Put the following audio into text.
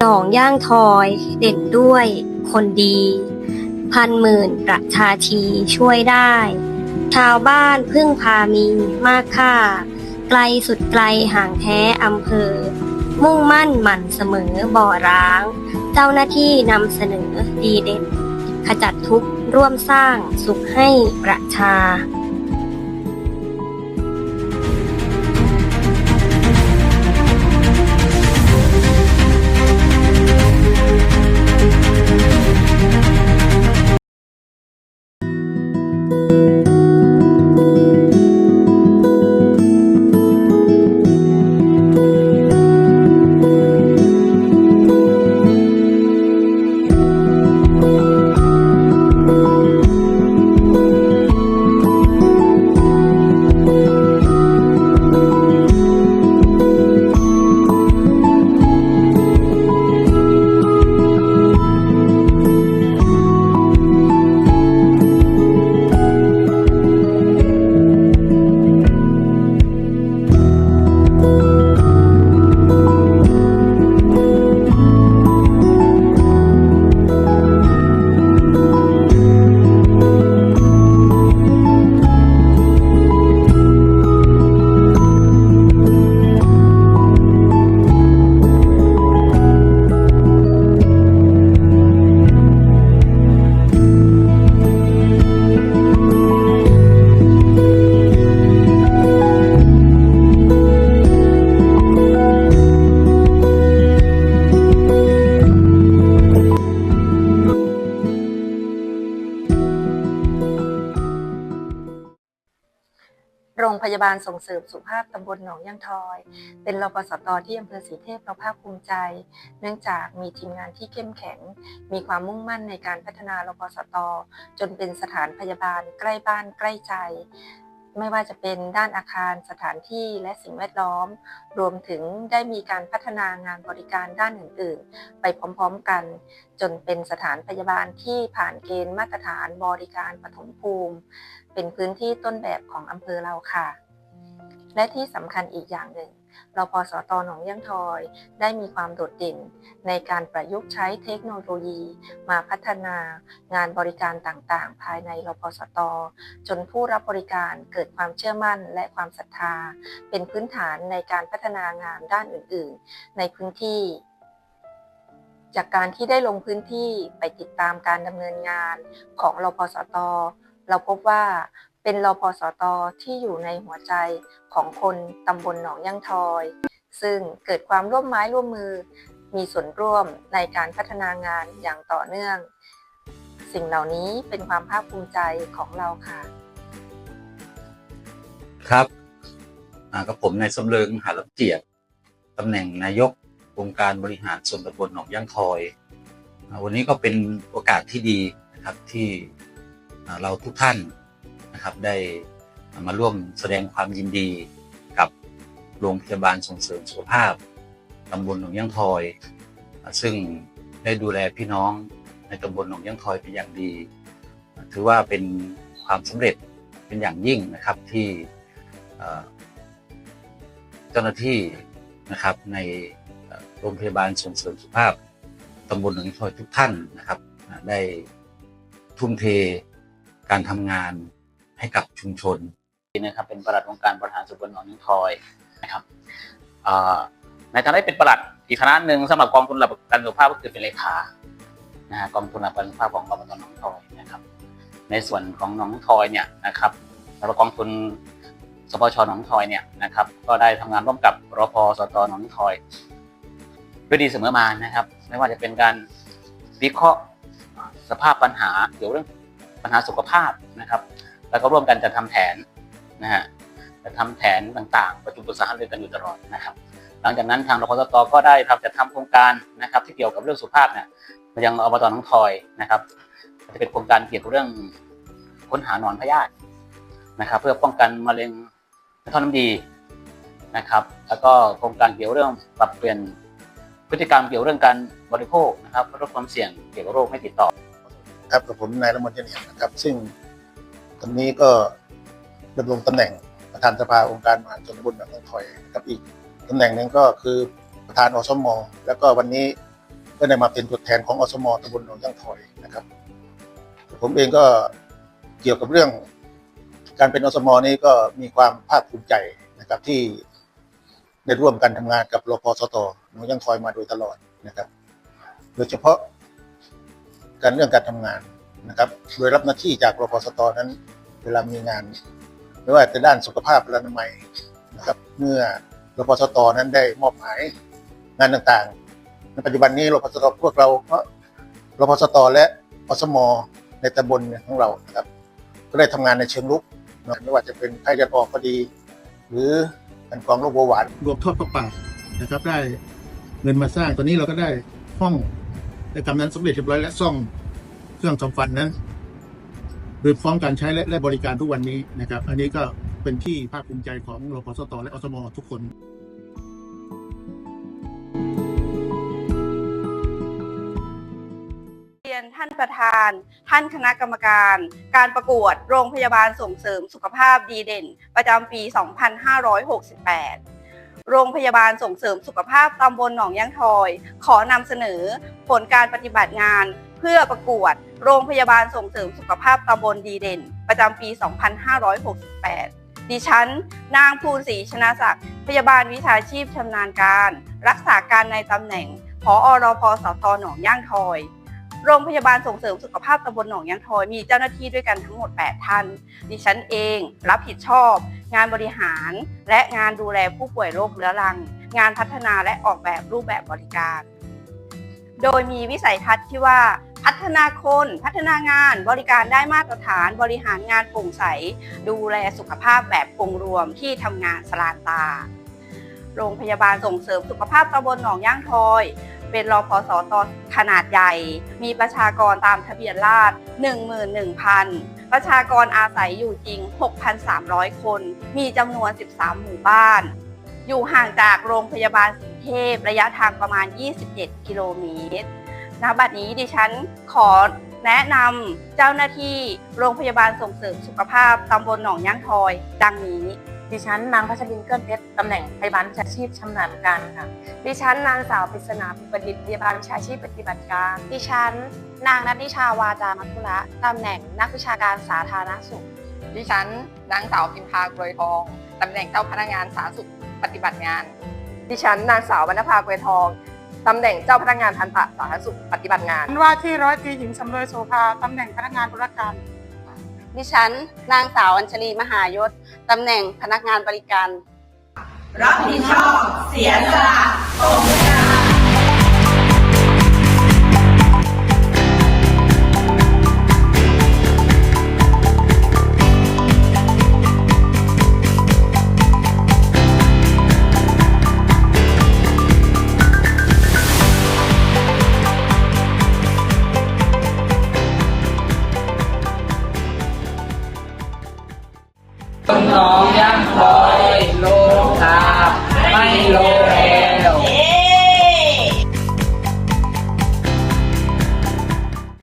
หนองย่างทอยเด่นด้วย คนดี พันหมื่นประชาชีช่วยได้ ชาวบ้านพึ่งพามีมากค่า ไกลสุดไกลห่างแท้อำเภอ มุ่งมั่นหมั่นเสมอบ่อร้าง เจ้าหน้าที่นำเสนอดีเด่น ขจัดทุกข์ร่วมสร้างสุขให้ประชา รงพยาบาลส่งเสริมสุขภาพตำบลหนองยางทอย เป็นรปสตที่อำเภอศรีเทพเราภาคภูมิใจ เนื่องจากมีทีมงานที่เข้มแข็ง มีความมุ่งมั่นในการพัฒนารปสตจนเป็นสถานพยาบาลใกล้บ้านใกล้ใจ ไม่ว่าจะเป็นด้านอาคารสถานที่และสิ่งแวดล้อม รวมถึงได้มีการพัฒนางานบริการด้านอื่น ๆ ไปพร้อม ๆ กัน จนเป็นสถานพยาบาลที่ผ่านเกณฑ์มาตรฐานบริการปฐมภูมิ เป็นพื้นที่ต้นแบบของอำเภอเราค่ะ และที่สำคัญอีกอย่างหนึ่ง ราพสตหนองย่างทอย ได้มีความโดดเด่น ในการประยุกต์ใช้เทคโนโลยี มาพัฒนางานบริการต่างๆ ภายในรพสต จนผู้รับบริการเกิดความเชื่อมั่นและความศรัทธา เป็นพื้นฐานในการพัฒนางานด้านอื่น ๆ ในพื้นที่จากการที่ได้ลงพื้นที่ไปติดตามการดำเนินงานของรพสต เราพบว่า เป็นรอพสตที่อยู่ในหัวใจของคนตำบลหนองย่างทอย ซึ่งเกิดความร่วมไม้ร่วมมือ มีส่วนร่วมในการพัฒนางานอย่างต่อเนื่อง สิ่งเหล่านี้เป็นความภาคภูมิใจของเราค่ะ ครับกับผมนายสมเริงหาลำเจียกตำแหน่งนายกองค์การบริหารส่วนตำบลหนองย่างทอย วันนี้ก็เป็นโอกาสที่ดีนะครับที่เราทุกท่าน นะครับได้มาร่วมแสดงความยินดีกับโรงพยาบาลส่งเสริมสุขภาพตำบลหนองย่างทอย ซึ่งได้ดูแลพี่น้องในตำบลหนองย่างทอยเป็นอย่างดี ถือว่าเป็นความสำเร็จเป็นอย่างยิ่งนะครับที่เจ้าหน้าที่นะครับในโรงพยาบาลส่งเสริมสุขภาพตำบลหนองยางทอยทุกท่านนะครับได้ทุ่มเทการทำงาน ให้กับชุมชนนะครับ เป็นประหลัดองค์การบริหารส่วนตำบลหนองยังทอยนะครับในฐานะเป็นประหลัดอีกคณะหนึ่งสำหรับกองทุนหลักประกันสุขภาพก็คือเป็นเลขานะฮะกองทุนหลักประกันสุขภาพของกอบตหนองทอยนะครับ ในส่วนของหนองทอยเนี่ยนะครับสำหรับกองทุนสปชหนองทอยเนี่ยนะครับ ก็ได้ทำงานร่วมกับรพสตหนองทอยด้วยดีเสมอมานะครับ ไม่ว่าจะเป็นการวิเคราะห์สภาพปัญหาเกี่ยวเรื่องปัญหาสุขภาพนะครับ แล้วก็ร่วมกันจะทำแผนนะฮะจะทำแผนต่างๆ ประชุมปรึกษาหารือกันอยู่ตลอดนะครับ หลังจากนั้นทางรพสตก็ได้ทำจัดทำโครงการนะครับ ที่เกี่ยวกับเรื่องสุขภาพเนี่ยมายังอบตหนองทอยนะครับจะเป็นโครงการเกี่ยวกับเรื่องค้นหาหนอนพยาธินะครับ เพื่อป้องกันมะเร็งในท่อน้ำดีนะครับ แล้วก็โครงการเกี่ยวเรื่องปรับเปลี่ยนพฤติกรรมเกี่ยวเรื่องการบริโภคนะครับลดความเสี่ยงเกี่ยวกับโรคไม่ติดต่อ ครับกับผมนายละมนเจเนียนะครับ ซึ่ง ตอนนี้ก็ดำรงตำแหน่งประธานสภาองค์การมหาชนบลหนองยางทอยกับอีกตำแหน่งหนึ่งก็คือประธานอสมแล้วก็วันนี้ก็ได้มาเป็นตัวแทนของอสมตำบลหนองยางทอยนะครับ ผมเองก็เกี่ยวกับเรื่อง การเป็นอสมนี้ก็มีความภาคภูมิใจนะครับที่ได้ร่วมกันทำงานกับรพสตหนองยางทอยมาโดยตลอดนะครับ โดยเฉพาะการเรื่องการทำงาน นะครับ โดยรับหน้าที่จากรพสตนั้น เวลามีงาน ไม่ว่าจะด้านสุขภาพและอนามัยนะครับ เมื่อรพสตนั้นได้มอบหมายงานต่างๆ ในปัจจุบันนี้รพสตพวกเราก็รพสตและอสมในตำบลของเรานะครับ ก็ได้ทำงานในเชิงลุกนะไม่ว่าจะเป็นไข้เลือดออกก็ดี หรือการกองโรคเบาหวานรวมทอดพระป่านะครับได้เงินมาสร้างตอนนี้เราก็ได้ห้องได้ทำนั้นสำเร็จเรียบร้อยและซ่อม รื่องทำฟันนั้นโดยพร้อมการใช้และและบริการทุกวันนี้นะครับ อันนี้ก็เป็นที่ภาคภูมิใจของรพสตและอสมทุกคนเรียนท่านประธาน ท่านคณะกรรมการ การประกวดโรงพยาบาลส่งเสริมสุขภาพดีเด่น ประจำปี 2568โรงพยาบาลส่งเสริมสุขภาพตำบลหนองย่างทอย ขอนำเสนอผลการปฏิบัติงาน เพื่อประกวดโรงพยาบาลส่งเสริมสุขภาพตำบลดีเด่น ประจำปี 2568 ดิฉัน นางภูนศรีชนะศักดิ์พยาบาลวิชาชีพชำนาญการ รักษาการในตำแหน่งผอรพสตหนองย่างทอย โรงพยาบาลส่งเสริมสุขภาพตำบลหนองย่างทอย มีเจ้าหน้าที่ด้วยกันทั้งหมด 8 ท่าน ดิฉันเองรับผิดชอบ งานบริหาร และงานดูแลผู้ป่วยโรคเรื้อรัง งานพัฒนาและออกแบบรูปแบบบริการ โดยมีวิสัยทัศน์ที่ว่าพัฒนาคน พัฒนางาน บริการได้มาตรฐาน บริหารงานโปร่งใส ดูแลสุขภาพแบบองค์รวมที่ทำงานสลานตา โรงพยาบาลส่งเสริมสุขภาพตำบลหนองย่างทอย เป็นรอพสตขนาดใหญ่ มีประชากรตามทะเบียนราษฎร์11,000 ประชากรอาศัยอยู่จริง 6,300 คน มีจำนวน 13 หมู่บ้าน อยู่ห่างจากโรงพยาบาลสีเทพระยะทางประมาณ 27 กิโลเมตรณบัดนี้ดิฉันขอแนะนำเจ้าหน้าที่โรงพยาบาลส่งเสริมสุขภาพตำบลหนองย่างทอย ดังนี้ ดิฉันนางพัชรินเกื้อนเพชรตำแหน่งพยาบาลวิชาชีพชำนาญการค่ะ ดิฉันนางสาวปริศนาภูประดิษฐ์พยาบาลวิชาชีพปฏิบัติการ ดิฉัน นางนัทนิชาวาจามัทุระตำแหน่งนักวิชาการสาธารณสุข ดิฉันนางสาวพิมพากรวยทองตำแหน่งเจ้าพนักงานสาธารณสุข ปฏิบัติงาน ดิฉันนางสาววรรณภากรวยทองตำแหน่งเจ้าพนักงานทันตะสาธารณสุขปฏิบัติงาน ว่าที่ร้อยตรีหญิงสำรวยโสภาตำแหน่งพนักงานธุรการ ดิฉันนางสาวอัญชลีมหายศตำแหน่งพนักงานบริการ รับผิดชอบ เสียสละน้องย่างคอยโลภา Lord.